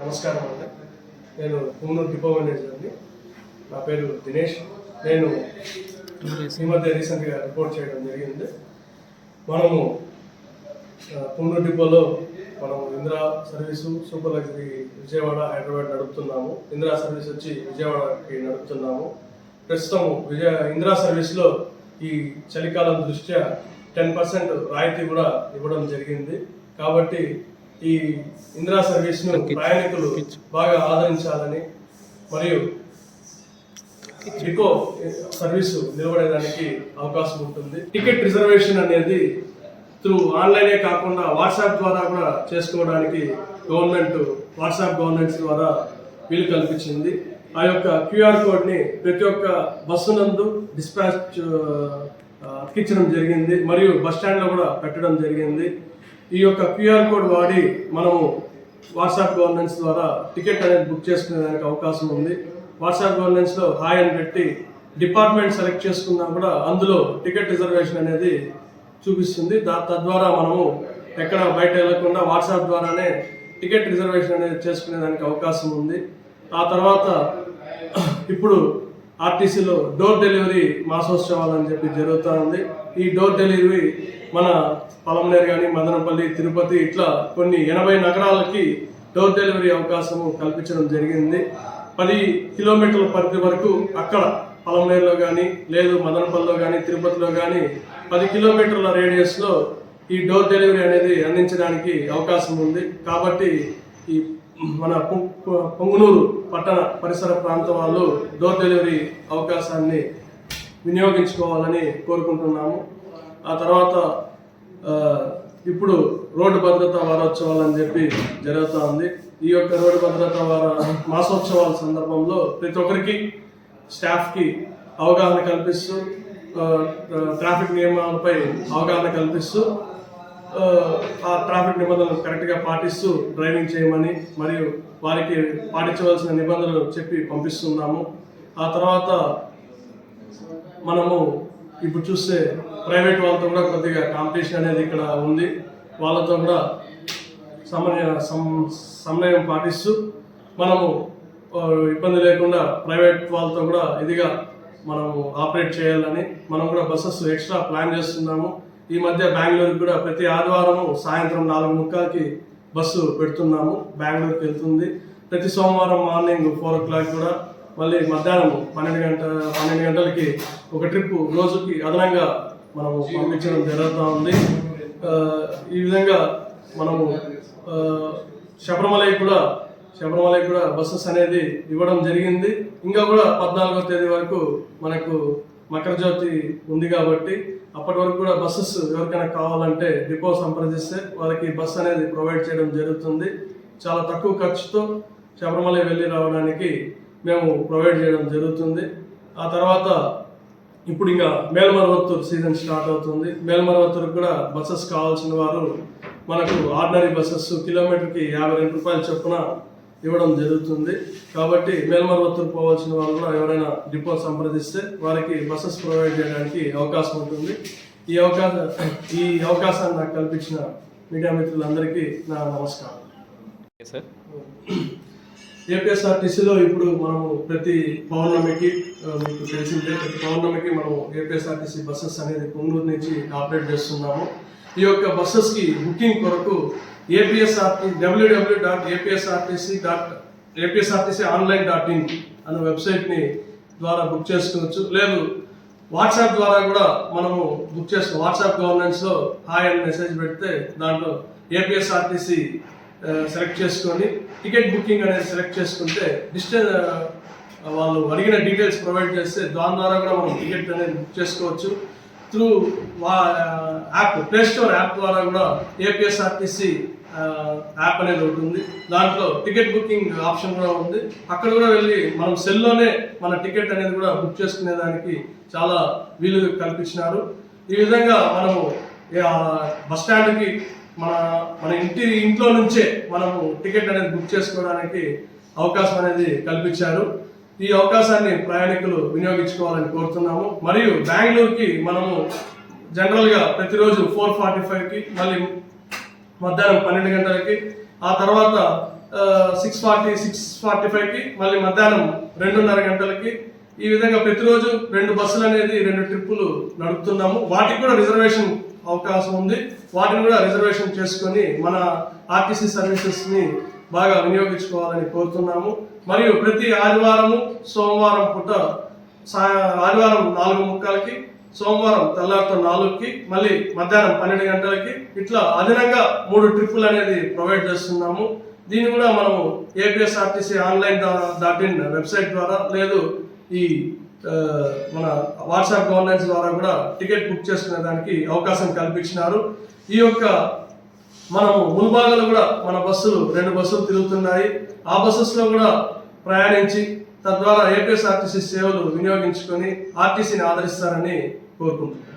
నమస్కారం అండి. నేను పూనూరు డిపో మేనేజర్ని. నా పేరు దినేష్. నేను ఈ మధ్య రీసెంట్గా రిపోర్ట్ చేయడం జరిగింది. మనము పూనూరు డిపోలో మనము Indira service super luxury Vijayawada Hyderabad నడుపుతున్నాము. Indira service వచ్చి విజయవాడకి నడుపుతున్నాము. ప్రస్తుతం విజయ ఇందిరా సర్వీస్లో ఈ చలికాలం దృష్ట్యా టెన్ పర్సెంట్ రాయితీ కూడా ఇవ్వడం జరిగింది. కాబట్టి ఈ ఇందిరా సర్వీస్ను ప్రయాణికులు బాగా ఆదరించాలని మరియు డిపో సర్వీసు నిలబడేదానికి అవకాశం ఉంటుంది. టికెట్ రిజర్వేషన్ అనేది త్రూ ఆన్లైనే కాకుండా వాట్సాప్ ద్వారా కూడా చేసుకోవడానికి గవర్నమెంట్ వాట్సాప్ గవర్నమెంట్స్ ద్వారా వీలు కల్పించింది. ఆ యొక్క క్యూఆర్ కోడ్ని ప్రతి ఒక్క బస్సు నందు డిస్పాచ్ అతికించడం జరిగింది. మరియు బస్ స్టాండ్లో కూడా పెట్టడం జరిగింది. ఈ యొక్క క్యూఆర్ కోడ్ వాడి మనము వాట్సాప్ గవర్నెన్స్ ద్వారా టికెట్ అనేది బుక్ చేసుకునేదానికి అవకాశం ఉంది. వాట్సాప్ గవర్నెన్స్లో హాయ్ అని పెట్టి డిపార్ట్మెంట్ సెలెక్ట్ చేసుకున్నా కూడా అందులో టికెట్ రిజర్వేషన్ అనేది చూపిస్తుంది. దా తద్వారా మనము ఎక్కడ బయట వెళ్ళకుండా వాట్సాప్ ద్వారానే టికెట్ రిజర్వేషన్ అనేది చేసుకునేదానికి అవకాశం ఉంది. ఆ తర్వాత ఇప్పుడు ఆర్టీసీలో డోర్ డెలివరీ మాసోత్సవాలు అని చెప్పి జరుగుతూ ఉంది. ఈ డోర్ డెలివరీ మన పలమనేరు కానీ మదనపల్లి తిరుపతి ఇట్లా కొన్ని ఎనభై నగరాలకి డోర్ డెలివరీ అవకాశము కల్పించడం జరిగింది. పది కిలోమీటర్ల పరిధి వరకు అక్కడ పలమనేరులో కానీ లేదు మదనపల్లిలో కానీ తిరుపతిలో కానీ పది కిలోమీటర్ల రేడియస్లో ఈ డోర్ డెలివరీ అనేది అందించడానికి అవకాశం ఉంది. కాబట్టి ఈ మన పొంగునూరు పట్టణ పరిసర ప్రాంత వాళ్ళు డోర్ డెలివరీ అవకాశాన్ని వినియోగించుకోవాలని కోరుకుంటున్నాము. ఆ తర్వాత ఇప్పుడు రోడ్డు భద్రతా వారోత్సవాలు అని చెప్పి జరుగుతూ ఉంది. ఈ యొక్క రోడ్డు భద్రతా వార మాసోత్సవాల సందర్భంలో ప్రతి ఒక్కరికి స్టాఫ్కి అవగాహన కల్పిస్తూ ట్రాఫిక్ నియమాలపై అవగాహన కల్పిస్తూ ఆ, ట్రాఫిక్ నిబంధనలు కరెక్ట్గా పాటిస్తూ డ్రైవింగ్ చేయమని మరియు వారికి పాటించవలసిన నిబంధనలు చెప్పి పంపిస్తున్నాము. ఆ తర్వాత మనము ఇప్పుడు చూస్తే ప్రైవేట్ వాళ్ళతో కూడా కొద్దిగా కాంపిటీషన్ అనేది ఇక్కడ ఉంది. వాళ్ళతో కూడా సమన్వయ సమన్వయం పాటిస్తూ మనము ఇబ్బంది లేకుండా ప్రైవేట్ వాళ్ళతో కూడా ఇదిగా మనము ఆపరేట్ చేయాలని మనం కూడా బస్సెస్ ఎక్స్ట్రా ప్లాన్ చేస్తున్నాము. ఈ మధ్య బెంగళూరుకి కూడా ప్రతి ఆదివారము సాయంత్రం నాలుగు ముక్కలకి బస్సు పెడుతున్నాము. బెంగళూరుకి వెళ్తుంది. ప్రతి సోమవారం మార్నింగ్ ఫోర్ ఓ క్లాక్ కూడా మళ్ళీ మధ్యాహ్నం పన్నెండు గంట పన్నెండు గంటలకి ఒక ట్రిప్ రోజుకి అదనంగా మనము పంపించడం జరుగుతూ ఉంది. ఈ విధంగా మనము ఆ, శబరిమలై కూడా శబరిమలై కూడా బస్సెస్ అనేది ఇవ్వడం జరిగింది. ఇంకా కూడా పద్నాలుగో తేదీ వరకు మనకు మకర జ్యోతి ఉంది కాబట్టి అప్పటి వరకు కూడా బస్సెస్ ఎవరికైనా కావాలంటే డిపో సంప్రదిస్తే వారికి బస్ అనేది ప్రొవైడ్ చేయడం జరుగుతుంది. చాలా తక్కువ ఖర్చుతో శబరిమల వెళ్ళి రావడానికి మేము ప్రొవైడ్ చేయడం జరుగుతుంది. ఆ తర్వాత ఇప్పుడు ఇంకా మేల్మరవత్తూరు సీజన్ స్టార్ట్ అవుతుంది. మేల్మరవత్తూరు కూడా బస్సెస్ కావాల్సిన వారు మనకు ఆర్డినరీ బస్సెస్ కిలోమీటర్కి యాభై రెండు రూపాయల చొప్పున ఇవ్వడం జరుగుతుంది. కాబట్టి మేల్మరవత్తూరు పోవాల్సిన వాళ్ళు కూడా ఎవరైనా డిపో సంప్రదిస్తే వారికి బస్సెస్ ప్రొవైడ్ చేయడానికి అవకాశం ఉంటుంది. ఈ అవకాశం ఈ అవకాశాన్ని నాకు కల్పించిన మీడియా మిత్రులందరికీ నా నమస్కారం. సార్. ఏపీఎస్ఆర్టీసీలో ఇప్పుడు మనము ప్రతి పౌర్ణమికి మీకు తెలిసిందే ప్రతి పౌర్ణమికి మనం ఏపీఎస్ఆర్టీసీ బస్సెస్ అనేది పొంగూరు నుంచి ఆపరేట్ చేస్తున్నాము. ఈ యొక్క బస్సెస్కి బుకింగ్ కొరకు APSRT WW dot APSRTC dot APSRTC online dot in అనే వెబ్సైట్ని ద్వారా బుక్ చేసుకోవచ్చు. లేదు వాట్సాప్ ద్వారా కూడా మనము బుక్ చేసుకో వాట్సాప్ గవర్నెన్స్లో హాయ్ అని మెసేజ్ పెడితే దాంట్లో ఏపీఎస్ఆర్టీసీ సెలెక్ట్ చేసుకొని టికెట్ బుకింగ్ అనేది సెలెక్ట్ చేసుకుంటే డిస్టెన్స్ వాళ్ళు అడిగిన డీటెయిల్స్ ప్రొవైడ్ చేస్తే దాని ద్వారా కూడా మనం టికెట్ అనేది బుక్ చేసుకోవచ్చు. Through app play store app ద్వారా కూడా ఏపీఎస్ఆర్టీసీ యాప్ uh, అనేది ఒకటి ఉంది దాంట్లో టికెట్ బుకింగ్ ఆప్షన్ కూడా ఉంది. అక్కడ కూడా వెళ్ళి మనం సెల్లోనే మన టికెట్ అనేది కూడా బుక్ చేసుకునే దానికి చాలా వీలు కల్పించినారు. ఈ విధంగా మనము బస్ స్టాండ్కి మన మన ఇంటి ఇంట్లో నుంచే మనము టికెట్ అనేది బుక్ చేసుకోవడానికి అవకాశం అనేది కల్పించారు. ఈ అవకాశాన్ని ప్రయాణికులు వినియోగించుకోవాలని కోరుతున్నాము. మరియు బెంగళూరుకి మనము జనరల్గా ప్రతిరోజు ఫోర్ ఫార్టీ ఫైవ్కి మళ్ళీ మధ్యాహ్నం పన్నెండు గంటలకి ఆ తర్వాత సిక్స్ ఫార్టీ సిక్స్ ఫార్టీ ఫైవ్కి మళ్ళీ మధ్యాహ్నం రెండున్నర గంటలకి ఈ విధంగా ప్రతిరోజు రెండు బస్సులు అనేది రెండు ట్రిప్పులు నడుపుతున్నాము. వాటికి కూడా రిజర్వేషన్ అవకాశం ఉంది. వాటిని కూడా రిజర్వేషన్ చేసుకొని మన ఆర్టీసీ సర్వీసెస్ని బాగా వినియోగించుకోవాలని కోరుతున్నాము. మరియు ప్రతి ఆదివారము సోమవారం పూట సా- ఆదివారం నాలుగు ముక్కలకి సోమవారం తెల్లారితో నాలుగుకి మళ్ళీ మధ్యాహ్నం పన్నెండు గంటలకి ఇట్లా అదనంగా మూడు ట్రిప్పులు అనేది ప్రొవైడ్ చేస్తున్నాము. దీన్ని కూడా మనము APSRTC online dot in website ద్వారా లేదు ఈ మన వాట్సాప్ గవర్నెన్స్ ద్వారా కూడా టికెట్ బుక్ చేసుకునే దానికి అవకాశం కల్పించినారు. ఈ యొక్క మనము ముల్బాగలో కూడా మన బస్సులు రెండు బస్సులు తిరుగుతున్నాయి. ఆ బస్సెస్లో కూడా ప్రయాణించి తద్వారా ఏపీఎస్ఆర్టీసీ సేవలు వినియోగించుకొని ఆర్టీసీని ఆదరిస్తారని కోరుకుంటున్నాను